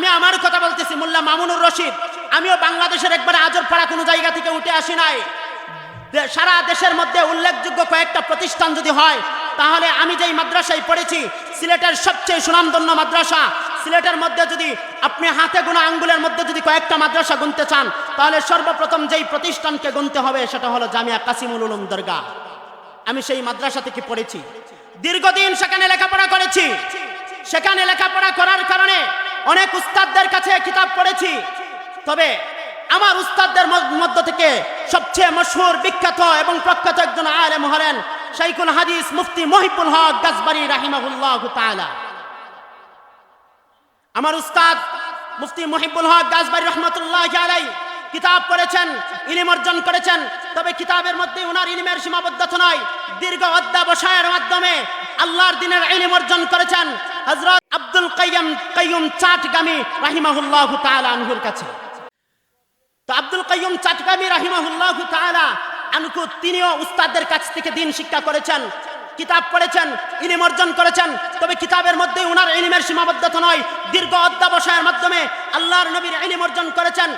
আমি আমার কথা বলতেছি, মোল্লা মামুনুর রশিদ। আমিও বাংলাদেশের একবারে আজর পাড়া কোনো জায়গা থেকে উঠে আসি নাই। সারা দেশের মধ্যে উল্লেখযোগ্য কয়েকটা প্রতিষ্ঠান যদি হয়, তাহলে আমি যেই মাদ্রাসায় পড়েছি, সিলেটের সবচেয়ে সুনামধন্য মাদ্রাসা, সিলেটের মধ্যে যদি আপনি হাতে গোনা আঙ্গুলের মধ্যে যদি কয়েকটা মাদ্রাসা গুনতে চান, তাহলে সর্বপ্রথম যেই প্রতিষ্ঠানকে গুনতে হবে, সেটা হলো জামিয়া কাসিমুল উলুম দরগা আমি সেই মাদ্রাসা থেকে পড়েছি। দীর্ঘদিন সেখানে লেখাপড়া করেছি। সেখানে লেখাপড়া করার কারণে অনেক উস্তাদদের কাছে কিতাব পড়েছি। তবে আমার উস্তাদদের মধ্য থেকে সবচেয়ে মশহুর বিখ্যাত এবং প্রখ্যাত একজন আলেম হলেন শাইকুল হাদিস মুফতি মহিবুল হক গাজবারি রাহিমাহুল্লাহ তাআলা। আমার উস্তাদ মুফতি মহিবুল হক গাজবারি রহমতুল্লাহ আলাই কিতাব পড়েছেন ইলিম অর্জন করেছেন, তবে কিতাবের মধ্যে উনার ইলিমের সীমাবদ্ধতা নয়। দীর্ঘ অধ্যাবসায়ের মাধ্যমে আল্লাহর দিনের ইলিম অর্জন করেছেন হযরত আব্দুল কাইয়্যিম কাইয়ুম চাটগামী রাহিমাহুল্লাহ তাআলা আনহুর কাছে। তো আব্দুল কাইয়ুম চাটগামী রাহিমাহুল্লাহ তাআলা আনকু তিনিও উস্তাদদের কাছ থেকে দিন শিক্ষা করেছেন, কিতাব পড়েছেন, ইলিম অর্জন করেছেন, তবে কিতাবের মধ্যে উনার ইলিমের সীমাবদ্ধতা নয়। দীর্ঘ অধ্যাবসায়ের মাধ্যমে আল্লাহর নবীর ইলিম অর্জন করেছেন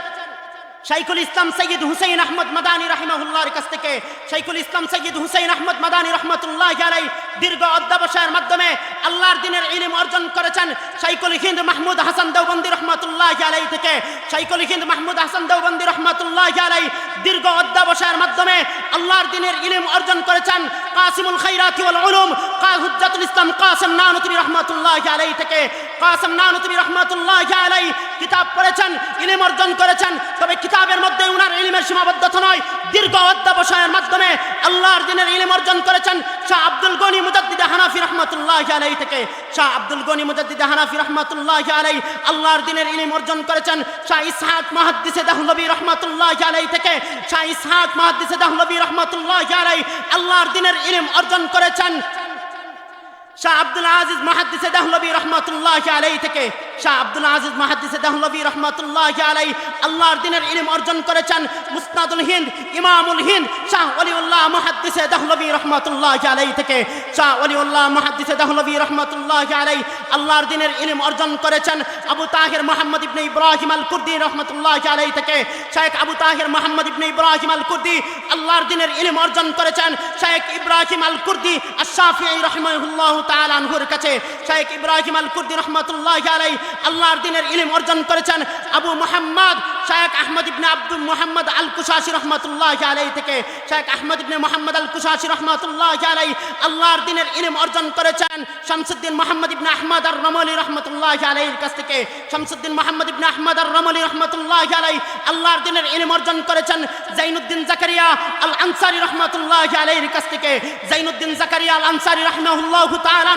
শাইখুল ইসলাম সৈয়দ হুসাইন আহমদ মাদানী রাহিমাহুল্লাহর কাছ থেকে শাইখুল ইসলাম সৈয়দ হুসাইন আহমদ মাদানী রহমতুল্লাহ আলাই দীর্ঘ অধ্যাবসায়ের মাধ্যমে আল্লাহর দিনের ইলিম অর্জন করেছেন শাইখুল হিন্দ মাহমুদ হাসান দেওবন্দি রহমতুল্লাহ আলাই থেকে। শাইখুল হিন্দ মাহমুদ হাসান দেওবন্দি রহমতুল্লাহ আলাই দীর্ঘ অধ্যাবসায়ের মাধ্যমে আল্লাহর দিনের ইলিম অর্জন করেছেন কাসিমুল খাইরাতি ওয়াল উলুম, কা হুজ্জাতুল ইসলাম কাসিম নানুতুবি রহমতুল্লাহ আলাই থেকে। কাসিম নানুতুবি রহমতুল্লাহ আলাই কিতাব পড়েছেন, ইলিম অর্জন করেছেন, তবে কিতাবের মধ্যে উনার ইলিমের সীমাবদ্ধতা নয়। দীর্ঘ অধ্যাবসায়ের মাধ্যমে আল্লাহর দিনের ইলিম অর্জন করেছেন শাহ আব্দুল গনি মুজাদ্দিদ হানাফি রহমতুল্লাহ আলাই থেকে। শাহ আব্দুল গনি মুজাদ্দিদ হানাফি রহমতুল্লাহ আলাই আল্লাহর দিনের ইলিম অর্জন করেছেন শাহ ইসহাক মাহাদ্দিসে দাহলবি রহমতুল্লাহ আলাই থেকে। শাহ ইসহাক মাহাদ্দিসে দাহলবি রহমতুল্লাহ আলাই আল্লাহর দিনের ইলিম অর্জন করেছেন শাহ আব্দুল আজিজ মাহাদ্দিসে দাহলবি রহমতুল্লাহ আলাই থেকে, শাহ আব্দুল আজিজ মাহাদ্দিসে দাহলবি রহমতুল্লাহ আলাই আল্লাহর দিনের ইলিম অর্জন করেছেন মুস্তাদুল হিন্দ, ইমামুল হিন্দ, শাহ অলিউল্লাহ মাহাদ্দিসে দাহলবি রহমতুল্লাহ আলাই থেকে, শাহ অলিউল্লাহ মাহাদ্দিসে দাহলবি রহমতুল্লাহ আলাই আল্লাহর দিনের ইলিম অর্জন করেছেন আবু তাহির মোহাম্মদ ইবনে ইব্রাহিম আল কুর্দি রহমতুল্লাহ আলাই থেকে। শেখ আবু তাহির মোহাম্মদ ইবনে ইব্রাহিম আল কুর্দি আল্লাহর দিনের ইলম অর্জন করেছেন। শেখ ইব্রাহিম আল কুর্দি আশাফি রহমাহুল্লাহ তাআলা আনহুর কাছে। শেখ ইব্রাহিম আল কুর্দি রহমতুল্লাহ আলাই আল্লাহর দিনের ইলিম অর্জন করেছেন আবু মোহাম্মদ শেখ আহমদ ইবনে আব্দুল মোহাম্মদ আল কুশাসি রহমতুল্লাহ আলাই থেকে। শেখ আহমদ ইবনে মোহাম্মদ আল কুশাসি রহমতুল্লাহ আলাই আল্লাহর দিনের ইলম অর্জন করেছেন। শামসুদ্দিন মোহাম্মদ ইবনে আহমদ আর রমলি রহমতুল্লাহ আলাইহির কাছ থেকে শামসুদ্দিন মোহাম্মদ ইবনে আহমদ আর রমলি রহমতুল্লাহ আলাই আল্লাহর দিনের ইলম অর্জন করেছেন জাইনুদ্দিন জাকারিয়া আল আনসারি রহমতুল্লাহ আলাইহির কাছ থেকে। জাইনুদ্দিন জাকারিয়া আল আনসারি রহমাহুল্লাহ তাআলা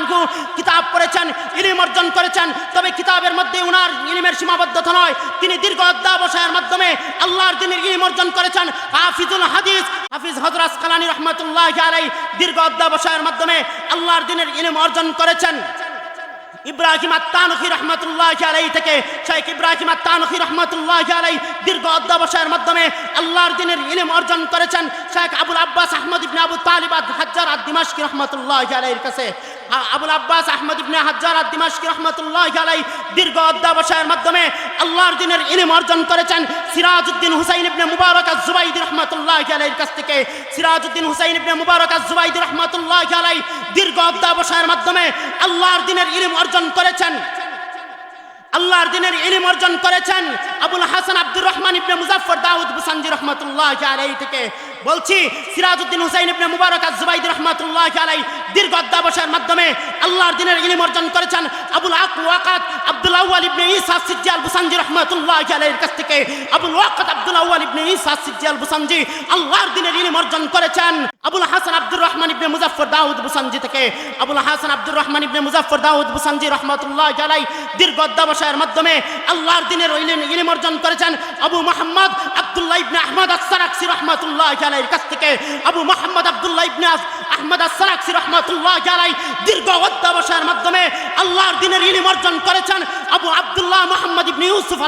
কিতাব পড়েছেন, ইলম অর্জন করেছেন, তবে কিতাবের মধ্যে উনার ইলমের সীমাবদ্ধতা নয়। তিনি দীর্ঘ অধ্যাবসায়ের মাধ্যমে আল্লাহর দিনের ইলম অর্জন করেছেন। হাফিজুল হাদিস, হাফিজ হযরত কালানি রহমাতুল্লাহ আলাই দীর্ঘ অধ্যাবসায়ের মাধ্যমে আল্লাহর দিনের ইলম অর্জন করেছেন। ইব্রাহিম আত্মানুখী রহমতুল্লাহ আলাই থেকে শেখ ইব্রাহিম আত্মানুখী রহমতুল্লাহ আলাই দীর্ঘ অধ্যাবসায়ের মাধ্যমে আল্লাহর দিনের ইলিম অর্জন করেছেন শেখ আবুল আব্বাস আহমদ ইবনে আবু তালিবাদ হাজ্জার আদ দিমাশকি রহমতুল্লাহ আলাইয়ের কাছে। আবুল আব্বাস আহমদ ইবনে হাজ্জার দিমাশকি রহমতুল্লাহ আলাই দীর্ঘ অধ্যাবসায়ের মাধ্যমে আল্লাহর দিনের ইলম অর্জন করেছেন সিরাজউদ্দিন হুসাইন ইবনে মুবারক আজ-জুবাইদি রহমতুল্লাহ আলাইহির কাছ থেকে। সিরাজউদ্দিন হুসাইন ইবনে মুবারক আজ-জুবাইদি রহমতুল্লাহ আলাই দীর্ঘ অধ্যাবসায়ের মাধ্যমে আল্লাহর দিনের ইলম অর্জন করেছেন। আল্লাহর দিনের ইলিম অর্জন করেছেন আবুল হাসান আব্দুর রহমান ইবনে মুজাফফর দাউদ বুসানজি রহমাতুল্লাহ আলাইহি থেকে। বলছি, সিরাজউদ্দিন হুসাইন ইবনে মুবারক আজ-জুবাইদি রহমাতুল্লাহ আলাইহি দীর্ঘ অধ্যাবসায়ের মাধ্যমে আল্লাহর দিনের ইলিম অর্জন করেছেন আবুল আক ওয়াকাত আব্দুল আউয়াল ইবনে ঈসা সিজ্জাল বুসানজি রহমাতুল্লাহ আলাইহির কাছ থেকে। আবুল ওয়াকাত আব্দুল আউয়াল ইবনে ঈসা সিজ্জাল বুসানজি আল্লাহর দিনের ইলিম অর্জন করেছেন। আবুল হাসান আব্দুর রহমান ইবনে মুজাফফর দাউদ বুসানজি থেকে। আবুল হাসান আব্দুর রহমান ইবনে মুজাফফর দাউদ বুসানজি রহমাতুল্লাহ আলাইহি দীর্ঘ অধ্যাবসায়ের মাধ্যমে আল্লাহর দিনের ইলিম অর্জন করেছেন। আবু মোহাম্মদ আব্দুল্লাহ ইবনে রহমাতুল্লাহ আলাইহি দীর্ঘ অধ্যাবসায়ের মাধ্যমে আল্লাহর করেছেন আবু আব্দুল্লাহ মোহাম্মদ ইবনে ইউসুফ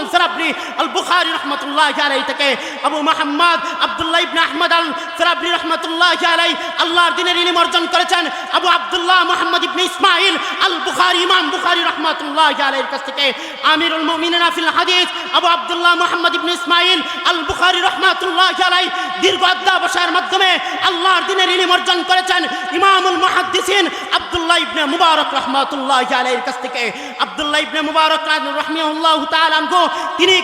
রহমাতুল্লাহ আলাইহি থেকে। আবু মোহাম্মদ আব্দুল্লাহ আহমদ আল ফেরাবরি রহমাতুল্লাহ আলাইহি আল্লাহর দিনের অর্জন করেছেন আবু আব্দুল্লাহ মোহাম্মদ ইবনে ইসমাইল আল বুখারি ইমাম বুখারি রহমাতুল্লাহ আলাইহির কাছ থেকে। আমিরুল মুমিনিনা ফিল হাদিস আবু আব্দুল্লাহ মুহাম্মদ ইবনে ইসমাইল আল বুখারী রাহমাতুল্লাহ আলাইহি দীর্ঘ অধ্যাবসায়ের মাধ্যমে আল্লাহর দিনের ইলম অর্জন করেছেন ইমামুল মুহাদ্দিসিন আব্দুল্লাহ ইবনে মুবারক রাহমাতুল্লাহ আলাইহির কাছ থেকে। আব্দুল্লাহ ইবনে মুবারক রাহমাহুল্লাহ তাআলা আনহু, তিনি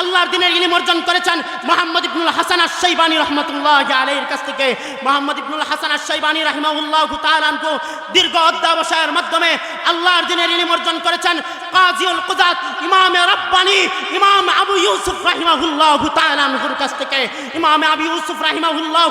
আল্লাহর দিনের ইলম অর্জন করেছেন মোহাম্মদ ইবনুল হাসান আশ-শাইবানী রাহমাতুল্লাহ আলাইহির কাছ থেকে। মোহাম্মদ ইবনুল হাসান আশ-শাইবানী রাহিমাহুল্লাহ তাআলা আনহু দীর্ঘ অধ্যাবসায়ের মাধ্যমে আল্লাহর দিনের ইলিম অর্জন করেছেন কাজিউল কুজাত ইমাম রব্বানি, ইমাম আবু ইউসুফ রাহিমাহুল্লাহ নুর কাছ থেকে। ইমাম আবু ইউসুফ রাহিমাহুল্লাহ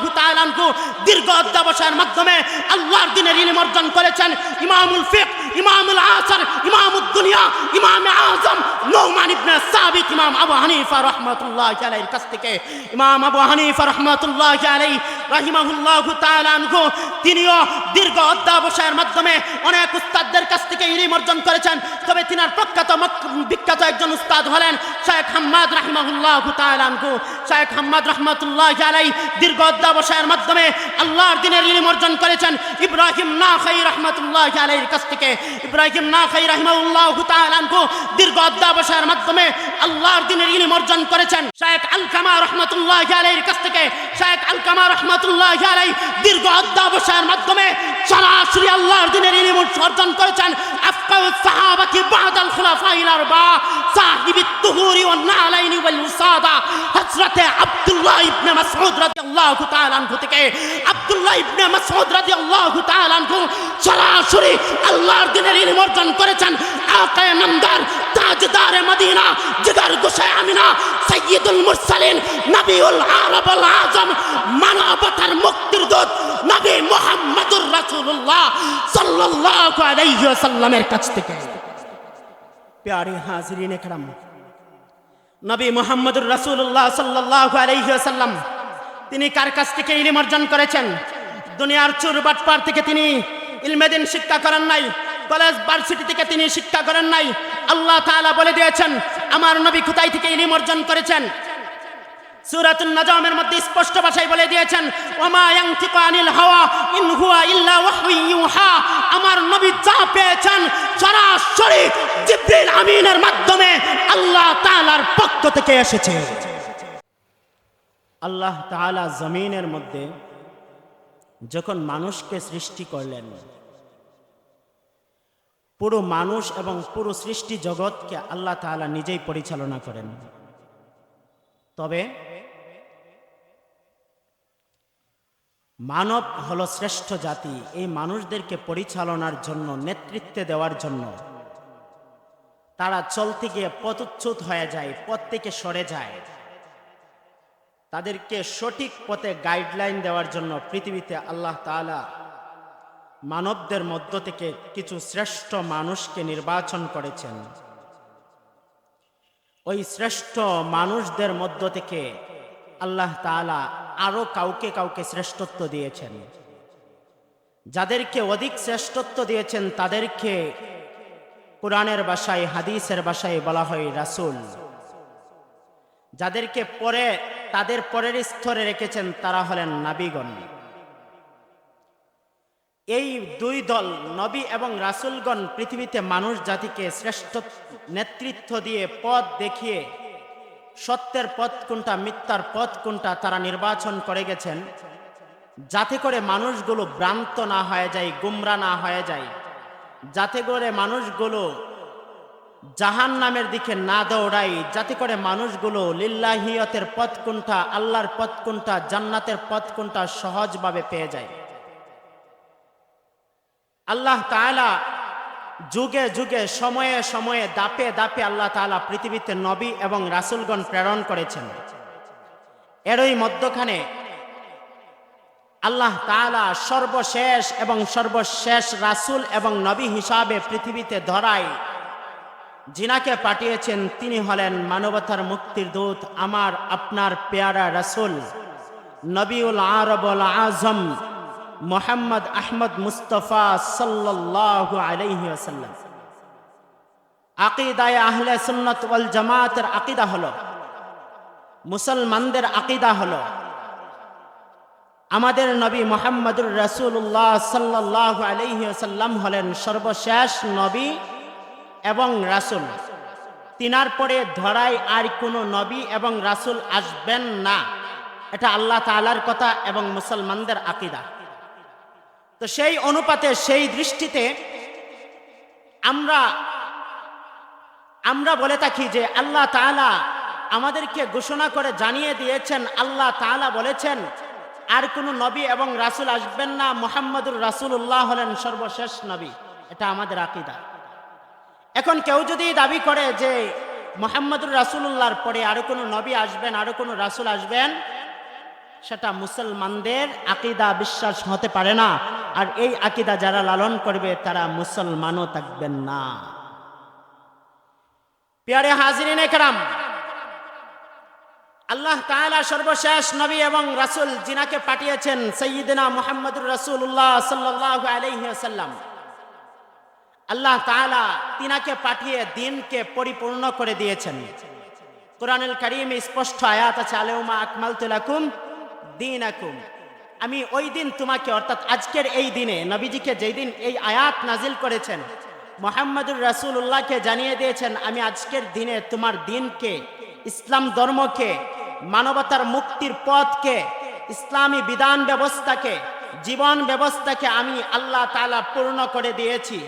কো দীর্ঘ অধ্যাবসায়ের মাধ্যমে আল্লাহর দিনের ইলিম অর্জন করেছেন। ইমামুল ফিকহ ইমামুল আসর ইমামুদ দুনিয়া, ইমাম আজম নৌমান ইবনে সাবিত, ইমাম আবু হানিফা রাহমাতুল্লাহ আলাইহির কাছ থেকে। ইমাম আবু হানিফা রাহমাতুল্লাহ আলাইহি রাহিমাহুল্লাহ তাআলা আনহু, তিনিও দীর্ঘ অধ্যাবসায়ের মাধ্যমে অনেক উস্তাদদের কাছ থেকে ইলম অর্জন করেছেন। তবে তিনার প্রখ্যাত বিখ্যাত একজন উস্তাদ হলেন শেখ হাম্মাদ রাহিমাহুল্লাহ তাআলা আনহু। শেখ হাম্মাদ রাহমাতুল্লাহ আলাইহি দীর্ঘ অধ্যাবসায়ের মাধ্যমে আল্লাহর দিনের ইলম অর্জন করেছেন। ইব্রাহিম নাখাই রাহমাতুল্লাহ আলাইহির কাছ থেকে। ইব্রাহিম না খাই রাহিমাউল্লাহ তালানকু দীর্ঘ অধ্যাবসায়ের মাধ্যমে আল্লাহর দিনের ইলিম অর্জন করেছেন। শায়েক আলকামা রহমতুল্লাহ আলাইয়ের কাছ থেকে শায়েক আলকামা রহমতুল্লাহ আলাই দীর্ঘ অধ্যাবসায়ের মাধ্যমে সরাসরি আল্লাহর দিনের ইলিম অর্জন করেছেন। বাদাল খুলাফা ইলার বা সাহিবি তুহুরি ও নালাইনি ওয়াল উসাদা আব্দুল্লাহ ইবনে মাসউদ রাদিয়াল্লাহু তাআলা থেকে আব্দুল্লাহ ইবনে মাসউদ রাদিয়াল্লাহু তাআলা সরাসরি আল্লাহর দিনের ইলম অর্জন করেছেন। আকায়ে নামদার তাজদারে মদিনা, জিগার গোসাই আমিনা, সাইয়্যিদুল মুরসালিন, নবিউল আরবুল আজম, মানবতার মুক্তির দূত নবী মুহাম্মদুর রাসূলুল্লাহ সাল্লাল্লাহু আলাইহি ওয়াসাল্লামের কাছ থেকে। প্যারে হাজরিন একরাম, নবী মুহাম্মদুর রাসূলুল্লাহ সাল্লাল্লাহু আলাইহি ওয়াসাল্লাম, তিনি কার কাছ থেকে ইলম অর্জন করেছেন? দুনিয়ার চুর বাটপার থেকে তিনি ইলমেদিন শিক্ষা করেন নাই। কলেজ ভার্সিটি থেকে তিনি শিক্ষা করেন নাই। আল্লাহ তাআলা বলে দিয়েছেন, আমার নবী কোথায় থেকে ইলম অর্জন করেছেন? সরাসরি আমিনের মাধ্যমে আল্লাহ তাআলার পক্ষ থেকে এসেছে। আল্লাহ তাআলা জমিনের মধ্যে যখন মানুষকে সৃষ্টি করলেন পুরো মানুষ এবং পুরো সৃষ্টি জগৎকে আল্লাহ তাআলা নিজেই পরিচালনা করেন। তবে মানব হল শ্রেষ্ঠ জাতি। এই মানুষদেরকে পরিচালনার জন্য, নেতৃত্বে দেওয়ার জন্য তারা চলতে গিয়ে পথচ্যুত হয়ে যায়, পথ থেকে সরে যায়। তাদেরকে সঠিক পথে গাইডলাইন দেওয়ার জন্য পৃথিবীতে আল্লাহ তাআলা মানবদের মধ্য থেকে কিছু শ্রেষ্ঠ মানুষকে নির্বাচন করেছেন। ওই শ্রেষ্ঠ মানুষদের মধ্য থেকে আল্লাহ তাআলা আরও কাউকে কাউকে শ্রেষ্ঠত্ব দিয়েছেন। যাদেরকে অধিক শ্রেষ্ঠত্ব দিয়েছেন তাদেরকে কোরআনের বাসায় হাদিসের বাসায় বলা হয় রাসূল। যাদেরকে পরে, তাদের পরের স্তরে রেখেছেন তারা হলেন নাবিগণ। এই দুই দল, নবী এবং রাসূলগণ পৃথিবীতে মানুষ জাতিকে শ্রেষ্ঠ নেতৃত্ব দিয়ে পথ দেখিয়ে সত্যের পথ কোনটা, মিথ্যার পথ কোনটা তারা নির্বাচন করে গেছেন। যাতে করে মানুষগুলো ভ্রান্ত না হয়ে যায়, গুমরা না হয়ে যায়। যাতে করে মানুষগুলো জাহান নামের দিকে না দৌড়ায়। যাতে করে মানুষগুলো লিল্লাহিয়তের পথ কোনটা, আল্লাহর পথ কোনটা, জান্নাতের পথ কোনটা সহজভাবে পেয়ে যায়। আল্লাহ তাআলা যুগে যুগে, সময়ে সময়ে, দাপে দাপে আল্লাহ তাআলা পৃথিবীতে নবী এবং রাসূলগণ প্রেরণ করেছেন। এরই মধ্যখানে আল্লাহ তাআলা সর্বশেষ এবং সর্বশেষ রাসূল এবং নবী হিসাবে পৃথিবীতে ধরায় জিনাকে পাঠিয়েছেন, তিনি হলেন মানবতার মুক্তির দূত, আমার, আপনার পেয়ারা রাসূল, নবীউল আরবুল আজম মোহাম্মদ আহমদ মুস্তফা সাল্লাল্লাহু আলাইহি ওয়াসাল্লাম। আকিদায় আহলে সুন্নাত ওয়াল জামাতের আকিদা হলো, মুসলমানদের আকিদা হলো, আমাদের নবী মোহাম্মদুর রাসূলুল্লাহ সাল্লাল্লাহু আলাইহি ওয়াসাল্লাম হলেন সর্বশেষ নবী এবং রাসূল। তিনার পরে ধরায় আর কোনো নবী এবং রাসূল আসবেন না। এটা আল্লাহ তালার কথা এবং মুসলমানদের আকিদা। তো সেই অনুপাতে, সেই দৃষ্টিতে আমরা আমরা বলে থাকি যে আল্লাহ তাআলা আমাদেরকে ঘোষণা করে জানিয়ে দিয়েছেন, আল্লাহ তাআলা বলেছেন, আর কোনো নবী এবং রাসূল আসবেন না, মুহাম্মদুর রাসূলুল্লাহ হলেন সর্বশেষ নবী। এটা আমাদের আকিদা। এখন কেউ যদি দাবি করে যে মোহাম্মদুর রাসূলুল্লাহর পরে আরও কোনো নবী আসবেন, আরও কোনো রাসূল আসবেন সেটা মুসলমানদের আকিদা বিশ্বাস হতে পারে না। আর এই আকিদা যারা লালন করবে, তারা মুসলমানও থাকবেন না। পেয়ারে হাজিরিন একরাম, আল্লাহ তাআলা সর্বশেষ নবী এবং রাসূল জিনাকে পাঠিয়েছেন সৈয়দনা মুহাম্মদুর রাসূলুল্লাহ সাল্লাল্লাহু আলাইহি আল্লাহ তাআলা তিনাকে পাঠিয়ে দিনকে পরিপূর্ণ করে দিয়েছেন। কোরআনুল কারীম স্পষ্ট আয়াত আছে আলেউমা আকমাল আকমালতু দীনাকুম। আমি ওই দিন তোমাকে, অর্থাৎ আজকের এই দিনে নবীজিকে যেই দিন এই আয়াত নাজিল করেছেন, মোহাম্মদুর রাসূলুল্লাহকে জানিয়ে দিয়েছেন, আমি আজকের দিনে তোমার দিনকে, ইসলাম ধর্মকে, মানবতার মুক্তির পথকে, ইসলামী বিধান ব্যবস্থাকে, জীবন ব্যবস্থাকে আমি আল্লাহ তাআলা পূর্ণ করে দিয়েছি।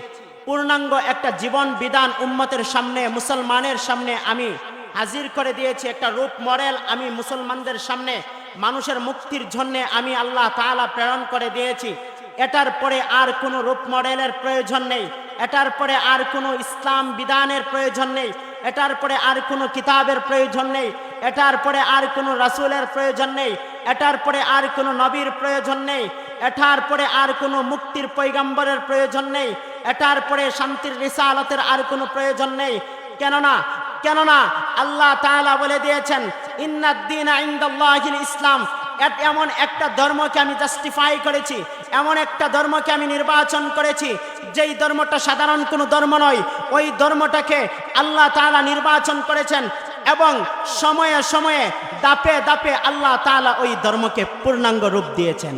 পূর্ণাঙ্গ একটা জীবন বিধান উম্মতের সামনে, মুসলমানের সামনে আমি হাজির করে দিয়েছি। একটা রূপ মডেল আমি মুসলমানদের সামনে মানুষের মুক্তির জন্য আমি আল্লাহ তাআলা প্রেরণ করে দিয়েছি। এটার পরে আর কোনো রূপ মডেলের প্রয়োজন নেই। এটার পরে আর কোনো ইসলাম বিধানের প্রয়োজন নেই। এটার পরে আর কোনো কিতাবের প্রয়োজন নেই। এটার পরে আর কোনো রাসূলের প্রয়োজন নেই। এটার পরে আর কোনো নবীর প্রয়োজন নেই। এটার পরে আর কোনো মুক্তির পৈগম্বরের প্রয়োজন নেই। এটার পরে শান্তির রিসালতের আর কোনো প্রয়োজন নেই। কেননা কেননা আল্লাহ তাআলা বলে দিয়েছেন, ইন্নাদ্দিন ইনদাল্লাহিল ইসলাম। এমন একটা ধর্মকে আমি জাস্টিফাই করেছি, এমন একটা ধর্মকে আমি নির্বাচন করেছি, যেই ধর্মটা সাধারণ কোনো ধর্ম নয়, ওই ধর্মটাকে আল্লাহ তাআলা নির্বাচন করেছেন এবং সময়ে সময়ে দাপে দাপে আল্লাহ তাআলা ওই ধর্মকে পূর্ণাঙ্গ রূপ দিয়েছেন।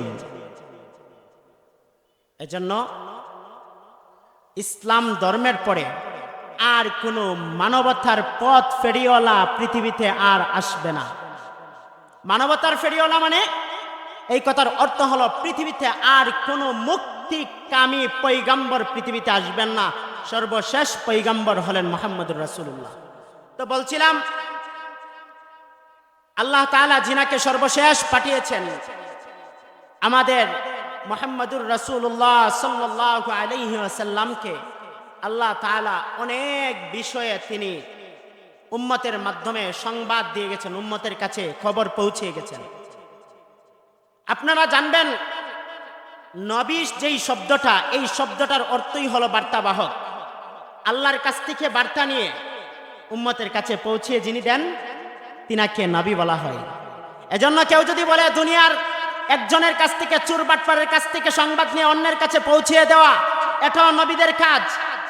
এজন্য ইসলাম ধর্মের পরে আর কোনো মানবতার পথ ফেরিওয়ালা পৃথিবীতে আর আসবে না। মানবতার ফেরিওয়ালা মানে এই কথার অর্থ হলো পৃথিবীতে আর কোনো মুক্তিকামী পৈগম্বর পৃথিবীতে আসবেন না। সর্বশেষ পৈগম্বর হলেন মোহাম্মদুর রাসূলুল্লাহ। তো বলছিলাম, আল্লাহ তাআলা জিনাকে সর্বশেষ পাঠিয়েছেন, আমাদের মোহাম্মদুর রাসূলুল্লাহ সাল্লাল্লাহু আলাইহি ওয়াসাল্লামকে আল্লাহ তাআলা অনেক বিষয়ে তিনি উম্মতের মাধ্যমে সংবাদ দিয়ে গেছেন, উম্মতের কাছে খবর পৌঁছে গেছেন। আপনারা জানবেন, নবী যেই শব্দটা, এই শব্দটার অর্থই হলো বার্তাবাহক। আল্লাহর কাছ থেকে বার্তা নিয়ে উম্মতের কাছে পৌঁছিয়ে যিনি দেন, তিনাকে নবী বলা হয়। এজন্য কেউ যদি বলে, দুনিয়ার একজনের কাছ থেকে চুর বাটপারের কাছ থেকে সংবাদ নিয়ে অন্যের কাছে পৌঁছিয়ে দেওয়া, এটাও নবীদের কাজ।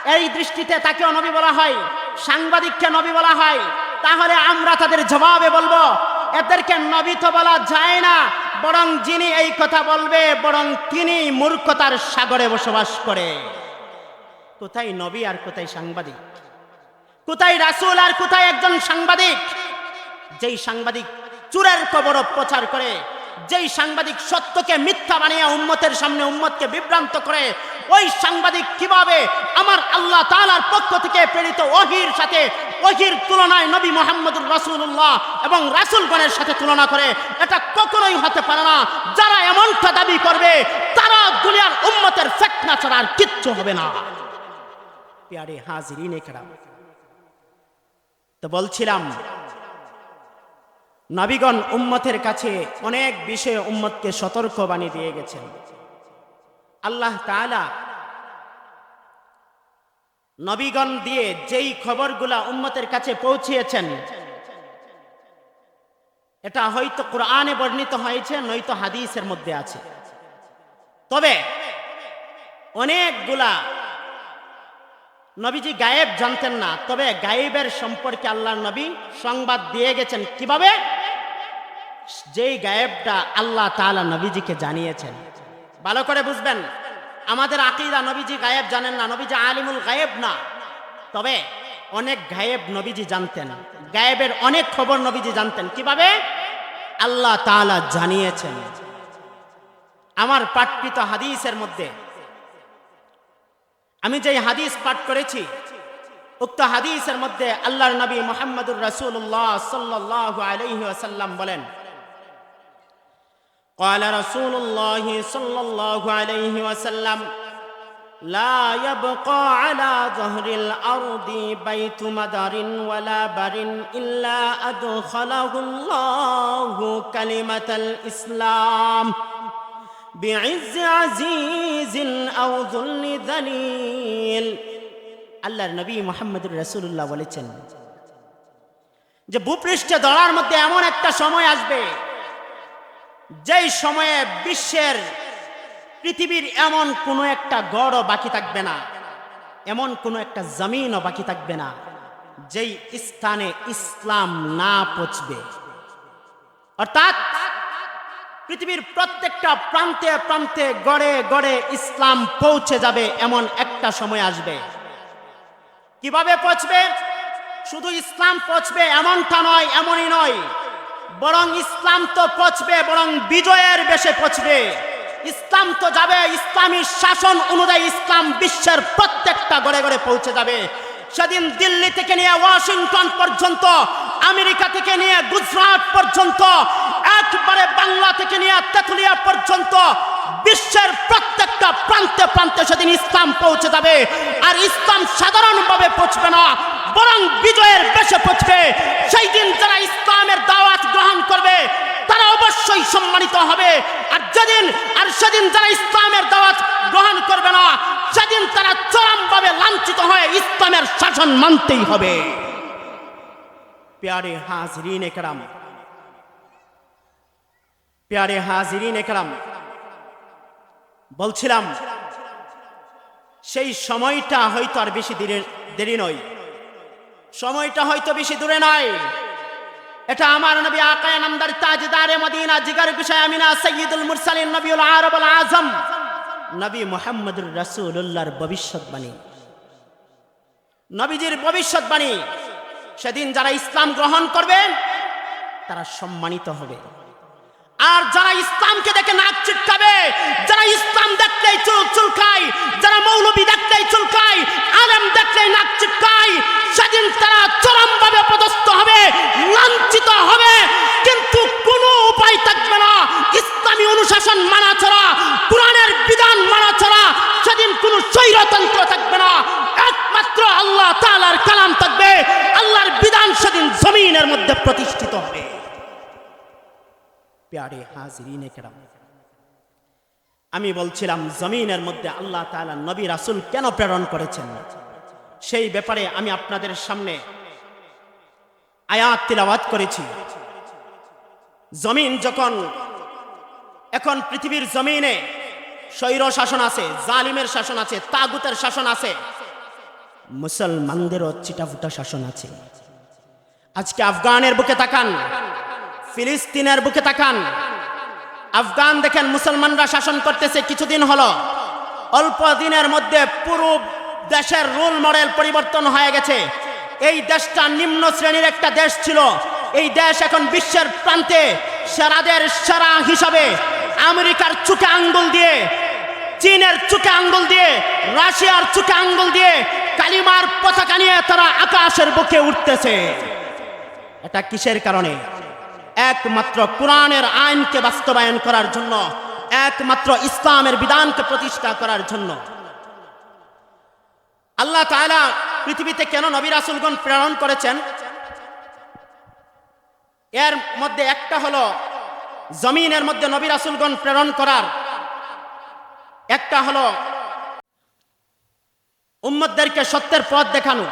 এই দৃষ্টিতে তাকেও নবী বলা হয়, সাংবাদিককে নবী বলা হয়। তাহলে আমরা তাদের জবাবে বলব, এদেরকে নবী তো বলা যায় না, বরং যিনি এই কথা বলবে, বরং তিনি মূর্খতার সাগরে বসবাস করে। কোথায় নবী আর কোথায় সাংবাদিক? কোথায় রাসূল আর কোথায় একজন সাংবাদিক? যেই সাংবাদিক চুরের কবর প্রচার করে যেই সাংবাদিক সত্যকে মিথ্যা বানিয়ে উম্মতের সামনে উম্মতকে বিভ্রান্ত করে, ওই সাংবাদিক কীভাবে আমার আল্লাহ তাআলার পক্ষ থেকে প্রেরিত ওহির সাথে, ওহির তুলনায় নবী মোহাম্মদুর রাসূলুল্লাহ এবং রাসূলগণের সাথে তুলনা করে, এটা কখনোই হতে পারে না। যারা এমনটা দাবি করবে, তারা দুনিয়ার উম্মতের ফেতনা ছাড়া আর কিচ্ছু হবে না। প্যারে একরাম তো বলছিলাম নবীগণ উম্মতের কাছে অনেক বিষয়ে উম্মতকে সতর্ক বানিয়ে দিয়ে গেছেন। আল্লাহ তাআলা নবীগণ দিয়ে যেই খবরগুলা উম্মতের কাছে পৌঁছিয়েছেন, এটা হয়তো কোরআনে বর্ণিত হয়েছে, নয়তো হাদিসের মধ্যে আছে। তবে অনেকগুলা নবীজি গায়েব জানতেন না, তবে গায়েবের সম্পর্কে আল্লাহ নবী সংবাদ দিয়ে গেছেন। কীভাবে? যেই গায়েবটা আল্লাহ তাআলা নবীজিকে জানিয়েছেন। ভালো করে বুঝবেন, আমাদের আকিদা নবীজি গায়েব জানেন না, নবীজি আলিমুল গায়েব না। তবে অনেক গায়েব নবীজি জানতেন, গায়েবের অনেক খবর নবীজি জানতেন। কীভাবে? আল্লাহ তাআলা জানিয়েছেন। আমার পাঠকৃত হাদিসের মধ্যে, আমি যে হাদিস পাঠ করেছি, উক্ত হাদিসের মধ্যে আল্লাহর নবী মোহাম্মদুর রাসূলুল্লাহ সাল্লাল্লাহু আলাইহি ওয়াসাল্লাম বলেন قال رسول الله صلى الله عليه وسلم لا يبقى على ظهر الأرض بيت مدر ولا بر إلا أدخله الله كلمة الإسلام بعز عزيز أو ذل ذليل আল্লাহর নবী মোহাম্মদুর রসুল্লাহ বলেছেন যে ভূপৃষ্ঠে দড়ার মধ্যে এমন একটা সময় আসবে যেই সময়ে বিশ্বের পৃথিবীর এমন কোনো একটা গড়ও বাকি থাকবে না, এমন কোনো একটা জমিনও বাকি থাকবে না, যেই স্থানে ইসলাম না পৌঁছবে। অর্থাৎ পৃথিবীর প্রত্যেকটা প্রান্তে প্রান্তে গড়ে গড়ে ইসলাম পৌঁছে যাবে এমন একটা সময় আসবে। কীভাবে পৌঁছবে? শুধু ইসলাম পৌঁছবে এমনটা নয়, এমনই নয় বরং ইসলাম তো পৌঁছবে বরং বিজয়ের বেশে পৌঁছবে ইসলাম তো যাবে, ইসলামী শাসন অনুযায়ী ইসলাম বিশ্বের প্রত্যেকটা গড়ে গড়ে পৌঁছে যাবে। সেদিন দিল্লি থেকে নিয়ে ওয়াশিংটন পর্যন্ত, আমেরিকা থেকে নিয়ে গুজরাট পর্যন্ত, একবারে বাংলা থেকে নিয়ে তেতুলিয়া পর্যন্ত, বিশ্বের প্রত্যেকটা প্রান্তে প্রান্তে সেদিন ইসলাম পৌঁছে যাবে। আর ইসলাম সাধারণভাবে পৌঁছবে না, বরং বিজয়ের বেশে পৌঁছবে সেই দিন যারা ইসলামের দাওয়াত গ্রহণ করবে তারা অবশ্যই সম্মানিত হবে আর যেদিন আর সেদিন যারা ইসলামের দাওয়াত গ্রহণ করবে না, সেদিন তারা চরমভাবে লাঞ্ছিত হয়ে ইসলামের শাসন মানতেই হবে। প্যারে হাজরিন একরাম, প্যারে হাজরিন একরাম, বলছিলাম, সেই সময়টা হয়তো আর বেশি দেরি নয়। সময়টা হয়তো বেশি দূরে নয়। এটা আমার নবী আকায় নামদার তাজদারে মদিনা জিগার বিষয় আমিনা সৈয়দুল মুরসালিন নবীউল আরবুল আজম। নবী মুহাম্মদুর রাসূলুল্লাহর ভবিষ্যৎবাণী নবীজির ভবিষ্যৎবাণী সেদিন যারা ইসলাম গ্রহণ করবে, তারা সম্মানিত হবে। আর যারা ইসলামকে দেখে নাক চিটকাবে, যারা ইসলাম দেখলেই চুল চুলকায়, যারা মৌলবী দেখলেই চুলকায়, আলেম দেখলেই নাক চিটকায়, সেদিন তারা চরমভাবে পদস্থ হবে, লাঞ্ছিত হবে। কিন্তু কোনো উপায় থাকবে না। ইসলামী অনুশাসন মানা ছাড়া, কোরআনের বিধান মানা ছাড়া, সেদিন কোনো স্বৈরতন্ত্র থাকবে না। একমাত্র আল্লাহ তাআলার কালাম থাকবে। আল্লাহর বিধান সেদিন জমিনের মধ্যে প্রতিষ্ঠিত হবে। প্যারে হাজিরিন কেরাম। আমি বলছিলাম, জমিনের মধ্যে আল্লাহ তাআলা নবী রাসূল কেন প্রেরণ করেছেন? সেই ব্যাপারে আমি আপনাদের সামনে আয়াত তিলাওয়াত করেছি। জমিন যখন, এখন পৃথিবীর জমিনে স্বৈর শাসন আছে, জালিমের শাসন আছে, তাগুতের শাসন আছে, মুসলমানদেরও চিটাফুটা শাসন আছে। আজকে আফগানের বুকে তাকান। ফিলিস্তিনের বুকে তাকান। আফগান দেখেন, মুসলমানরা শাসন করতেছে, কিছুদিন হলো। অল্প দিনের মধ্যে পুরো দেশের রুল মডেল পরিবর্তন হয়ে গেছে। এই দেশটা নিম্ন শ্রেণির একটা দেশ ছিল। এই দেশ এখন বিশ্বের প্রান্তে সেরাদের সেরা হিসাবে আমেরিকার চুকে আঙ্গুল দিয়ে, চীনের চুকে আঙ্গুল দিয়ে, রাশিয়ার চুকে আঙ্গুল দিয়ে কালিমার পতাকা নিয়ে তারা আকাশের বুকে উঠতেছে। এটা কিসের কারণে? একমাত্র কোরআনের আইনকে বাস্তবায়ন করার জন্য, একমাত্র ইসলামের বিধানকে প্রতিষ্ঠা করার জন্য। আল্লাহ তাআলা পৃথিবীতে কেন নবী রাসূলগণ প্রেরণ করেছেন? এর মধ্যে একটা হলো, জমিনের মধ্যে নবী রাসূলগণ প্রেরণ করার। একটা হলো, উম্মতদেরকে সত্যের পথ দেখানো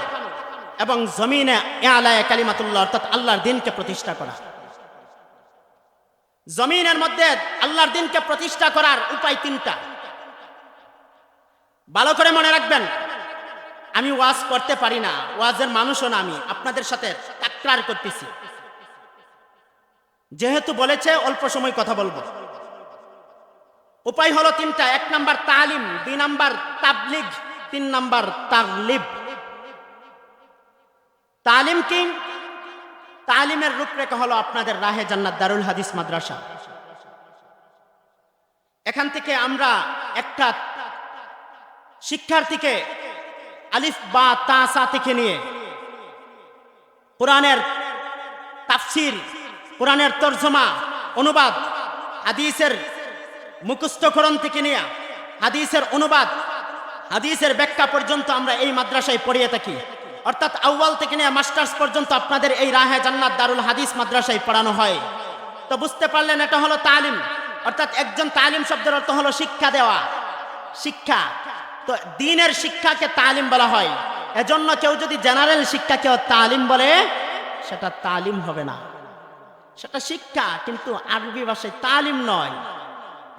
এবং জমিনে আলায় কালিমাতুল্লাহ, অর্থাৎ আল্লাহর দিনকে প্রতিষ্ঠা করা। জমিনের মধ্যে আল্লাহর দিনকে প্রতিষ্ঠা করার উপায় তিনটা। ভালো করে মনে রাখবেন, আমি ওয়াজ করতে পারি না, ওয়াজের মানুষও না আমি, আপনাদের সাথে তাকরার করতেছি। যেহেতু বলেছে, অল্প সময় কথা বলব। উপায় হলো তিনটা, এক নাম্বার তালিম, দুই নাম্বার তাবলিগ, তিন নাম্বার তাগলিব। তালিম কি? তালিমের রূপরেখা হলো আপনাদের রাহে জান্নাত, দারুল হাদিস মাদ্রাসা। এখান থেকে আমরা একটা শিক্ষার্থীকে আলিফ বা তা সা থেকে নিয়ে কোরআনের তাফসির, কোরআনের তর্জমা, অনুবাদ, হাদিসের মুখস্থকরণ থেকে নিয়ে হাদিসের অনুবাদ, হাদিসের ব্যাখ্যা পর্যন্ত আমরা এই মাদ্রাসায় পড়িয়ে থাকি। অর্থাৎ আউয়াল থেকে নিয়ে মাস্টার্স পর্যন্ত আপনাদের এই রাহে জান্নাত দারুল হাদিস মাদ্রাসায় পড়ানো হয়। তো বুঝতে পারলেন এটা হলো তালিম। অর্থাৎ একজন তালিম শব্দের অর্থ হলো শিক্ষা দেওয়া। শিক্ষা। তো দিনের শিক্ষাকে তালিম বলা হয়। এজন্য কেউ যদি জেনারেল শিক্ষাকে তালিম বলে, সেটা তালিম হবে না। সেটা শিক্ষা, কিন্তু আরবি ভাষায় তালিম নয়।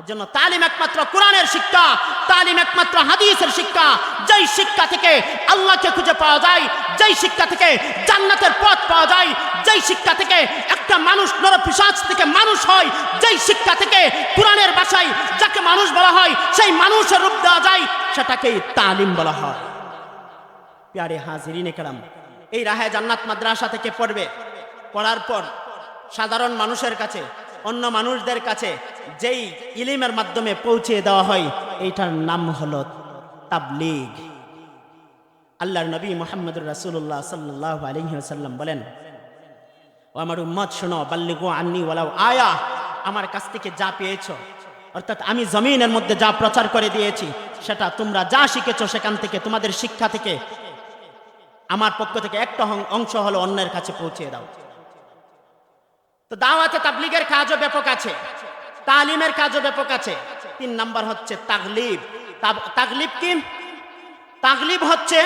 এজন্য তালিম একমাত্র কোরআনের শিক্ষা, তালিম একমাত্র হাদিসের শিক্ষা। যেই শিক্ষা থেকে আল্লাহকে খুঁজে পাওয়া যায়, যেই শিক্ষা থেকে জান্নাতের পথ পাওয়া যায়, যেই শিক্ষা থেকে একটা মানুষ নরপিসাচ থেকে মানুষ হয়, যেই শিক্ষা থেকে কোরআনের ভাষায় যাকে মানুষ বলা হয়, সেই মানুষের রূপ দেওয়া যায়, সেটাকেই তালিম বলা হয়। প্যারে হাজিরিনে কেরাম এই রাহে জান্নাত মাদ্রাসা থেকে পড়বে, পড়ার পর সাধারণ মানুষের কাছে অন্য মানুষদের কাছে যেই ইলিমের মাধ্যমে পৌঁছে দেওয়া হয়, এইটার নাম হলো তাবলিগ। আল্লাহর নবী মোহাম্মদ রাসূলুল্লাহ সাল্লাল্লাহু আলাইহি ওয়াসাল্লাম বলেন, ও আমার উম্মত, শোনো, বাল্লিগু আন্নি ওয়ালাউ আয়া, আমার কাছ থেকে যা পেয়েছ, অর্থাৎ আমি জমিনের মধ্যে যা প্রচার করে দিয়েছি, সেটা তোমরা যা শিখেছো সেখান থেকে, তোমাদের শিক্ষা থেকে, আমার পক্ষ থেকে একটা অংশ হলো অন্যের কাছে পৌঁছে দাও। তো দাওয়াতে তাবলিগের কাজও ব্যাপক আছে, তালিমের কাজও ব্যাপক আছে। তিন নাম্বার হচ্ছে তাগলিব। তাগলিব কি? তাগলিব হচ্ছে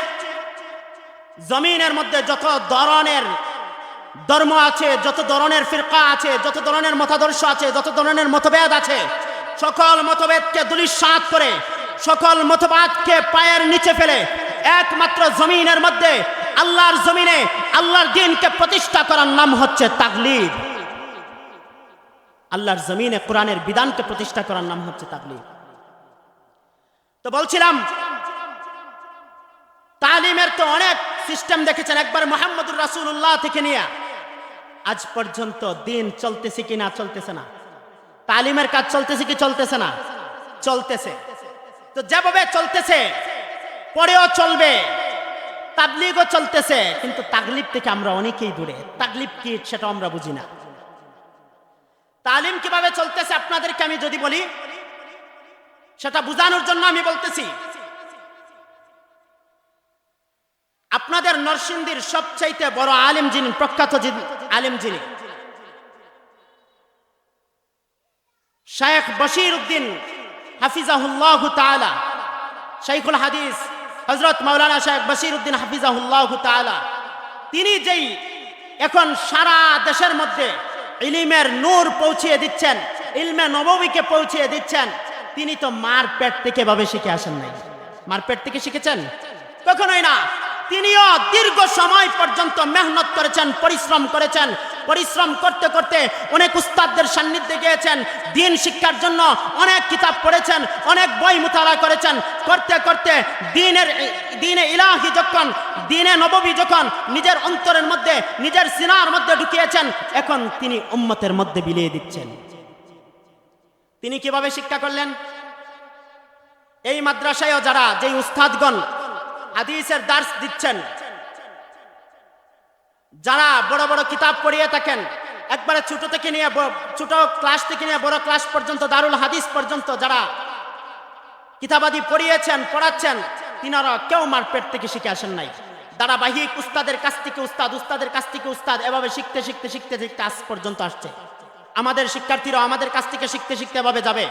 জমিনের মধ্যে যত ধরনের ধর্ম আছে, যত ধরনের ফিরকা আছে, যত ধরনের মতাদর্শ আছে, যত ধরনের মতভেদ আছে, সকল মতভেদকে দুলিশাত করে, সকল মতবাদকে পায়ের নিচে ফেলে, একমাত্র জমিনের মধ্যে আল্লাহর জমিনে, আল্লাহর দিনকে প্রতিষ্ঠা করার নাম হচ্ছে তাগলিব। আল্লাহর জমিনে কোরআনের বিধানকে প্রতিষ্ঠা করার নাম হচ্ছে তাবলি তো বলছিলাম, তালিমের তো অনেক সিস্টেম দেখেছেন, একবার মোহাম্মদুর রাসূলুল্লাহ থেকে নিয়ে। আজ পর্যন্ত দিন চলতেছে কি না চলতেছে না। তালিমের কাজ চলতেছে কি চলতেছে না? চলতেছে। তো যেভাবে চলতেছে, পরেও চলবে, তাবলিগও চলতেছে, কিন্তু তাগলিব থেকে আমরা অনেকেই দূরে। তাগলিব কি সেটা আমরা বুঝি না। তালিম কীভাবে চলতেছে আপনাদেরকে আমি যদি বলি, সেটা বোঝানোর জন্য আমি বলতেছি। আপনাদের নরসিংদীর সবচাইতে বড় আলেম যিনি, প্রখ্যাত আলেম যিনি। শেখ বশির উদ্দিন হাফিজাহুল্লাহ তাআলা, শাইখুল হাদিস হজরত মাওলানা শেখ বশির উদ্দিন হাফিজাহুল্লাহ তাআলা। তিনি যেই এখন সারা দেশের মধ্যে ইলিমের নূর পৌঁছিয়ে দিচ্ছেন, ইলমে নবমীকে পৌঁছিয়ে দিচ্ছেন। তিনি তো মার পেট থেকে ভাবে শিখে আসেন নাই। মার পেট থেকে শিখেছেন? কখনোই না। তিনিও দীর্ঘ সময় পর্যন্ত মেহনত করেছেন, পরিশ্রম করেছেন। পরিশ্রম করতে করতে অনেক উস্তাদদের সান্নিধ্যে গিয়েছেন। দিন শিক্ষার জন্য অনেক কিতাব পড়েছেন, অনেক বই মুতালা করেছেন। করতে করতে দিনের দিনে ইলাহি যখন, দিনে নববী যখন নিজের অন্তরের মধ্যে, নিজের সিনার মধ্যে ঢুকিয়েছেন, এখন তিনি উম্মতের মধ্যে বিলিয়ে দিচ্ছেন। তিনি কীভাবে শিক্ষা করলেন? এই মাদ্রাসায়ও যারা, যেই উস্তাদগণ হাদিসের দার্স দিচ্ছেন। যারা বড় বড় কিতাব পড়িয়ে থাকেন, একবারে ছোট থেকে নিয়ে ছোট ক্লাস থেকে নিয়ে বড় ক্লাস পর্যন্ত, দারুল হাদিস পর্যন্ত যারা কিতাবাদি পড়িয়েছেন, পড়াচ্ছেন, তিনারা কেউ মারপেট থেকে শিখে আসেন নাই। ধারাবাহিক উস্তাদের কাছ থেকে উস্তাদ, উস্তাদের কাছ থেকে উস্তাদ, এভাবে শিখতে শিখতে শিখতে শিখতে আজ পর্যন্ত আসছে। আমাদের শিক্ষার্থীরা আমাদের কাছ থেকে শিখতে শিখতে এভাবে যাবে।